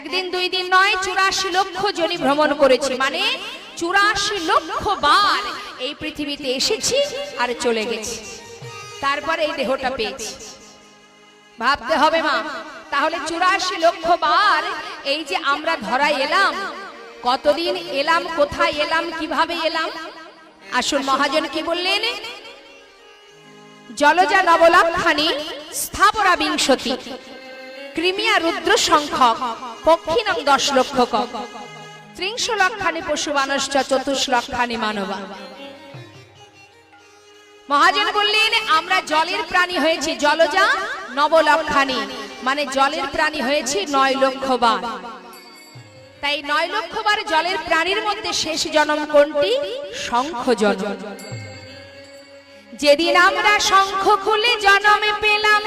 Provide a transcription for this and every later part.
একদিন, দুই দিন নয়, চুরাশি লক্ষ জনি ভ্রমণ করেছি। মানে চুরাশি লক্ষ বার এই পৃথিবীতে এসেছি আর চলে গেছি। তারপরে এই দেহটা পেয়েছি। ভাবতে হবে মা, তাহলে চুরাশি লক্ষ বার এই যে আমরা ধরা এলাম, কতদিন এলাম, কোথায় এলাম, কীভাবে এলাম? আসুন মহাজন কি বললেন? জলজা নবলক্ষানি স্থাপরা বিংশতি, ক্রিমিয়া রুদ্র সংখ্যক পক্ষিনং দশ লক্ষ ক। ত্রিংশ লক্ষানি পশু মানুষ্চ, চতুর্শ লক্ষানি মানবা। মহাজন বললেন, আমরা জলের প্রাণী হয়েছি, জলজা নবলক্ষানি। মানে জলের প্রাণী হয়েছি নয় লক্ষ বার। তাই নয় লক্ষ বার জলের প্রাণীর মধ্যে শেষ জনম কোনটি? শঙ্খ জন্ম। যেদিন আমরা শঙ্খ খুলে জনমে পেলাম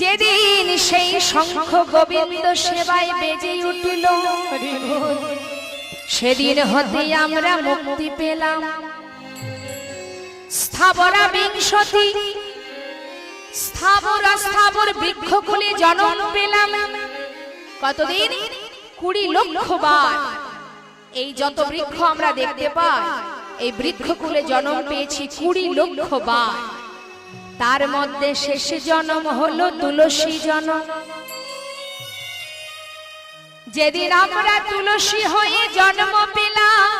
যেদিন সেই শঙ্খ গোবিন্দ সেবায় বেজে উঠিল, সেদিন হতে আমরা মুক্তি পেলাম। স্থাবরা বিংশতি, স্থাবর বৃক্ষ খুলে জন্ম পেলাম। কতদিন? কুড়ি লক্ষ বার। এই যত বৃক্ষ আমরা দেখতে পাই, এই বৃক্ষকুলে জনম পেয়েছি কুড়ি লক্ষ বার। তার মধ্যে শেষ জনম হলো তুলসী জন্ম। যেদিন আমরা তুলসী হয়ে জন্ম পেলাম,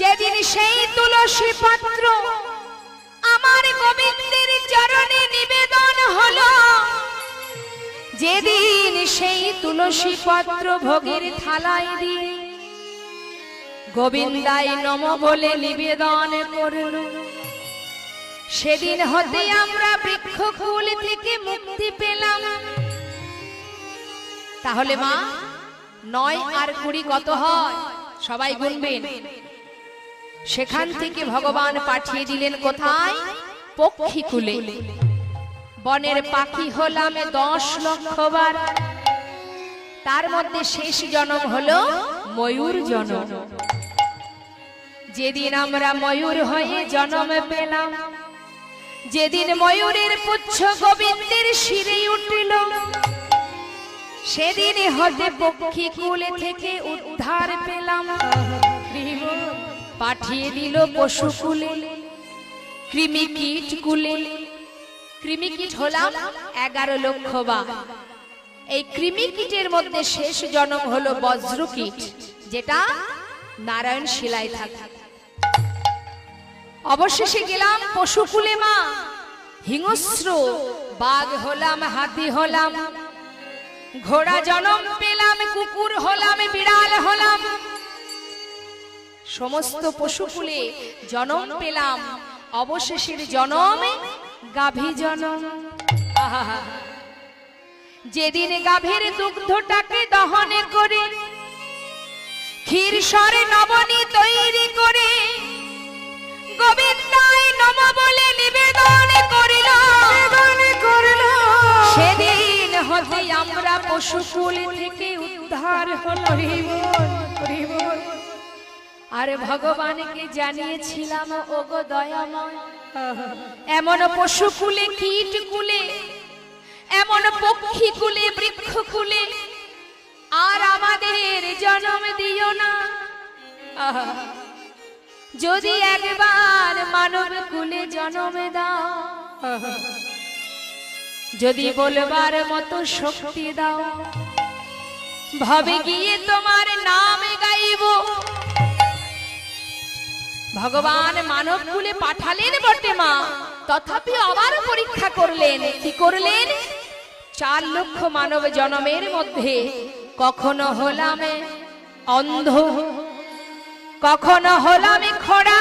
যেদিন সেই তুলসী পাত্র আমার গোবিন্দের চরণে নিবেদন হলো, যেদিন সেই তুলসী পত্র ভোগের থালায় দিয়ে গোবিন্দাই নম বলে নিবেদন করল। সেদিন হতে আমরা বৃক্ষ ফুল থেকে মুক্তি পেলাম। তাহলে মা, নয় আর কুড়ি কত হয়? সবাই গুনবেন। সেখান থেকে ভগবান পাঠিয়ে দিলেন কোথায়? পক্ষী কুলে বনের পাখি হলাম দশ লক্ষ বার। তার মধ্যে শেষ জনম হলো ময়ূর জন্ম। যেদিন আমরা ময়ূর হয়ে জন্ম পেলাম যেদিন ময়ূরের পুচ্ছ গোবিন্দের শিরে উঠিল। সেদিন হতে পক্ষী কুলে থেকে উদ্ধার পেলাম। পাঠিয়ে দিল পশু কুলে। কৃমি কীট কুলে। কৃমি কীট হলাম এগারো লক্ষ বা। এই কৃমি কীটের মধ্যে শেষ জন্ম হলো বজ্র কীট যেটা নারায়ণ শিলায় থাকে। অবশেষে গেলাম পশুকুলে, মা। হিংস্র, বাঘ হলাম, হাতি হলাম। ঘোড়া জনম পেলাম, কুকুর হলাম, বিড়াল হলাম। সমস্ত পশুকুলে জনম পেলাম, অবশেষের জনম গাভী জনম। যেদিন গাভীর দুগ্ধটাকে দহনে করে ক্ষীর স্বরে নবনী তৈরি করে গোবিন্দায় নম বলে নিবেদন করিল। সেদিন হতে আমরা পশুকুল থেকে উদ্ধার হলো আর ভগবানকে জানিয়েছিলাম ওগো দয়াময় এমন পশুকুলে কীট কুলে এমন পক্ষী কুলে বৃক্ষ কুলে আর আমাদের জন্ম দিও না। যদি একবার মানব কুলে জন্ম দাও। যদি বলবার মতো শক্তি দাও। ভাবে গিয়ে তোমার নাম গাইব। ভগবান মানব কুলে পাঠালেন বটে মা। তথাপি আবার পরীক্ষা করলেন। কি করলেন? চার লক্ষ মানব জনমের মধ্যে। কখনো হলাম অন্ধ। কখনো হলাম খোড়া,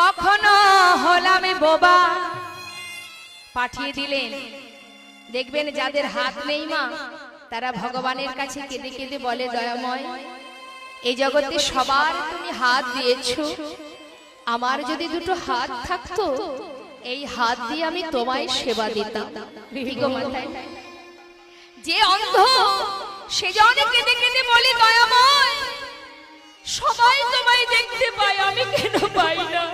কখনো হলাম বোবা। পাঠিয়ে দিলেন। দেখবেন যাদের হাত নেই মা, তারা ভগবানের কাছে কেঁদে কেঁদে বলে, দয়াময়, এই জগতে সবার তুমি হাত দিয়েছ। আমার যদি দুটো হাত থাকতো, এই হাত দিয়ে আমি তোমায় সেবা দিতাম? যে অন্ধ, সে জনে কেঁদে কেঁদে বলে, দয়াময় সবাই তোমায় দেখতে পায়, আমি কেন পাই না?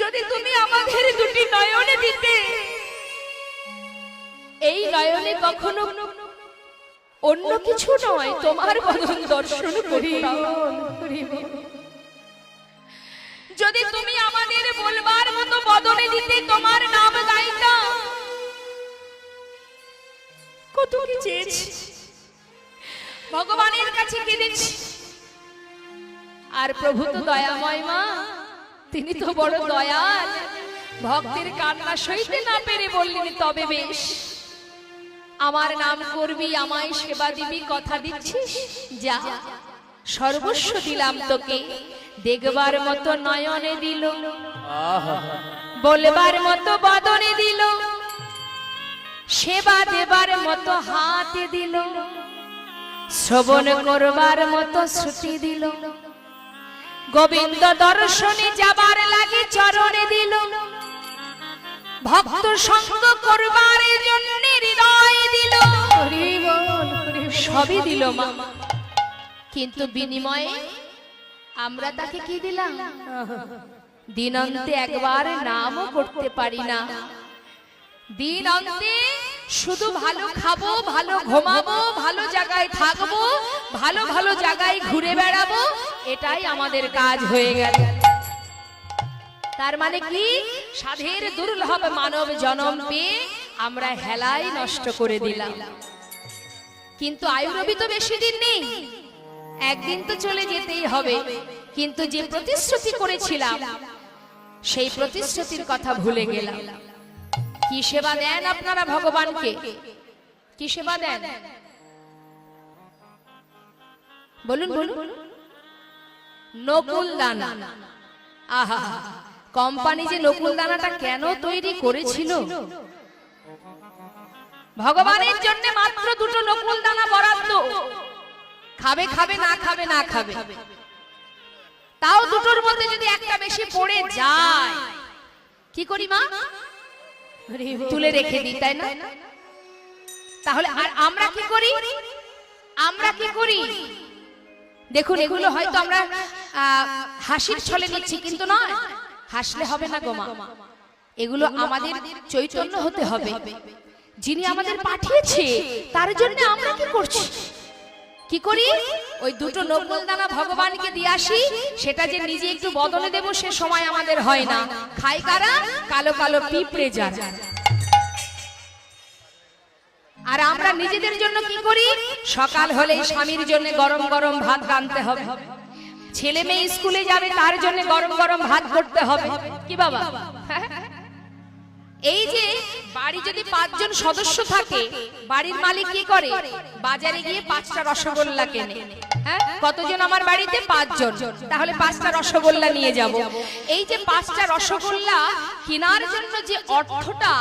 যদি তুমি আমাদের দুটি নয়নে দিতে, এই নয়নে কখনো অন্য কিছু নয়, তোমার বদন দর্শন করিলাম যদি তুমি আমাদের বলবার মতো বদনে দিতে, তোমার নাম গাইতাম কত চেয়েছি? ভগবানের কাছে কেঁদেছি আর প্রভু তো দয়াময় মা তিনি তো বড় দয়াল। ভক্তের কান্না সইতে না পেরে বললেন তবে বেশ। আমার নাম করবি আমায় সেবা দিবি কথা দিচ্ছিস? যা। সর্বস্ব দিলাম তোকে। দেখবার মতো নয়নে দিল। বলবার মতো বদনে দিল। সেবা দেবার মতো হাতে দিল। শ্রবণ করবার মতো শ্রুতি দিল। গোবিন্দ দর্শনে যাবার লাগে চরণে দিল। ভক্ত সঙ্গ করবার জন্য হৃদয় দিল। সবই দিল মা। কিন্তু বিনিময়ে আমরা তাকে কি দিলাম? দিনান্তে একবার নামও করতে পারি না। দিন অন্তে শুধু ভালো খাব ভালো ঘুমাবো ভালো জায়গায় থাকব ভালো ভালো জায়গায় ঘুরে বেড়াবো এটাই আমাদের কাজ হয়ে গেল। তার মানে কি? সাধের দুর্লভ মানব জনম পেয়ে আমরা হেলাই নষ্ট করে দিলাম। কিন্তু আয়ুরবি তো বেশি দিন নেই। একদিন তো চলে যেতেই হবে। কিন্তু যে প্রতিশ্রুতি করেছিলাম সেই প্রতিশ্রুতির কথা ভুলে গেলাম। কি সেবা দেন আপনারা ভগবানকে? কি সেবা দেন? বলুন বলুন। নকুল দানা আহা কোম্পানি যে নকুল দানাটা কেন তৈরি করেছিল? ভগবানের জন্য মাত্র দুটো নকুল দানা বরাদ্দ। খাবে খাবে না খাবে না খাবে তাও দুটোর মধ্যে যদি একটা বেশি পড়ে যায় কি করি মা? তুলে রেখে দিই তাই না? তাহলে আর আমরা কি করি? আমরা কি করি? দেখুন এগুলো হয়তো আমরা হাসির ছলে নিচ্ছি কিন্তু নয়। হাসলে হবে না গোমা এগুলো আমাদের চৈতন্য হতে হবে। যিনি আমাদের পাঠিয়েছে তার জন্য আমরা কি করছি? কি করি? ওই দুটো নকল দানা ভগবানকে দিয়ে আসি সেটা যে নিজে একটু বদলে দেব সে সময় আমাদের হয় না। খাই কারা? কালো কালো পিঁপড়ে যারা। আর আমরা নিজেদের জন্য কি করি? সকাল হলে স্বামীর জন্য গরম গরম ভাত রাঁধতে হবে। ছেলে মেয়ে স্কুলে যাবে তার জন্য গরম গরম ভাত করতে হবে। কি বাবা? এই যে বাড়ি যদি পাঁচজন সদস্য থাকে বাড়ির মালিক কি করে? বাজারে গিয়ে পাঁচটা রসগোল্লা কেনে। হ্যাঁ? কতজন আমার বাড়িতে পাঁচজন? তাহলে পাঁচটা রসগোল্লা নিয়ে যাব। এই যে পাঁচটা রসগোল্লা কেনার জন্য যে অর্থটা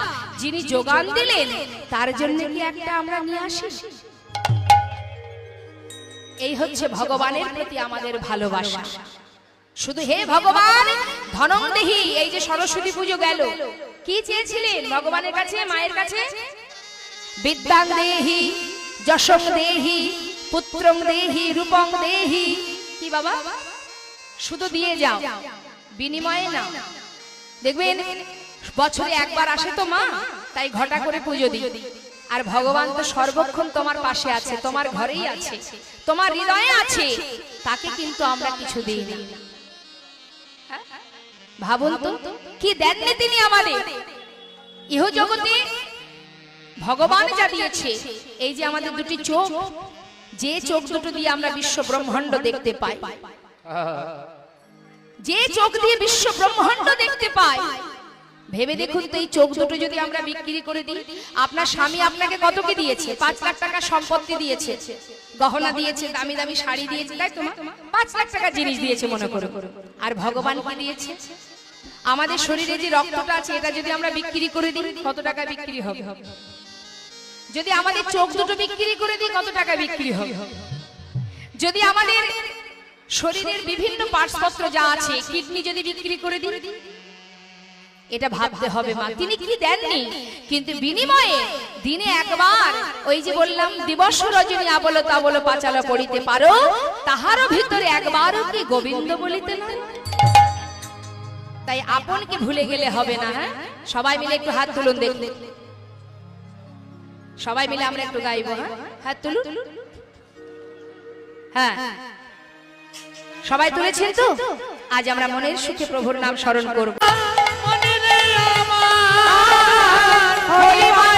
যিনি যোগান দিলেন তার জন্য কি একটা আমরা নিয়ে আসি? এই হচ্ছে ভগবানের প্রতি আমাদের ভালোবাসা। শুধু হে ভগবান ধনং দেহি। এই যে সরস্বতী পুজো গেল। কি চেয়েছিলেন ভগবানের কাছে মায়ের কাছে? বিদ্যাং দেহি যশং দেহি পুত্রং দেহি রূপং দেহি। কি বাবা? শুধু দিয়ে যাও। বিনিময়ে না দেখবেন বছরে একবার আসে তো মা তাই ঘটা করে পুজো দিই। আর ভগবান তো সর্বক্ষণ তোমার পাশে আছে তোমার ঘরেই আছে তোমার হৃদয়ে আছে। তাকে কিন্তু আমরা কিছু দিই না। ভাবুন তো কি দেননি তিনি আমাদের? ইহ জগতে ভগবান যা দিয়েছে এই যে আমাদের দুটি চোখ যে চোখ দুটো দিয়ে আমরা বিশ্ব ব্রহ্মাণ্ড দেখতে পাই। যে চোখ দিয়ে বিশ্ব ব্রহ্মাণ্ড দেখতে পাই। ভেবে দেখুন তো এই চোখ দুটো যদি আমরা বিক্রি করে দিই আপনার স্বামী আপনাকে কত কি দিয়েছে? পাঁচ লাখ টাকা সম্পত্তি দিয়েছে। গহনা দিয়েছে দামি দামি শাড়ি দিয়েছে তাই তোমার? পাঁচ লাখ টাকা জিনিস দিয়েছে মনে করো। আর ভগবান কি দিয়েছে? আমাদের শরীরে যে রক্তটা আছে এটা যদি আমরা বিক্রি করে দিই কত টাকা বিক্রি হবে? যদি আমাদের চোখ দুটো বিক্রি করে দিই কত টাকা বিক্রি হবে? যদি আমাদের শরীরের বিভিন্ন পার্টসপত্র যা আছে কিডনি যদি বিক্রি করে দিই এটা ভাবতে হবে মা। তিনি কি দেননি? কিন্তু বিনিময়ে দিনে একবার ওই যে বললাম দিবস রজনী আবল তাবল পাচাল পড়িতে পারো তাহারও ভিতরে একবারও কি গোবিন্দ বলিতে না তাই আপন আপনকে ভুলে গেলে হবে না হ্যাঁ? সবাই মিলে একটু হাত তুলুন দেখুন সবাই মিলে আমরা একটু গাইব হ্যাঁ? হাত তুলুন। হ্যাঁ? হ্যাঁ।, হ্যাঁ। সবাই তুলেছেন তো? আজ আমরা মনের সুখে প্রভুর নাম স্মরণ করব। মনে আমার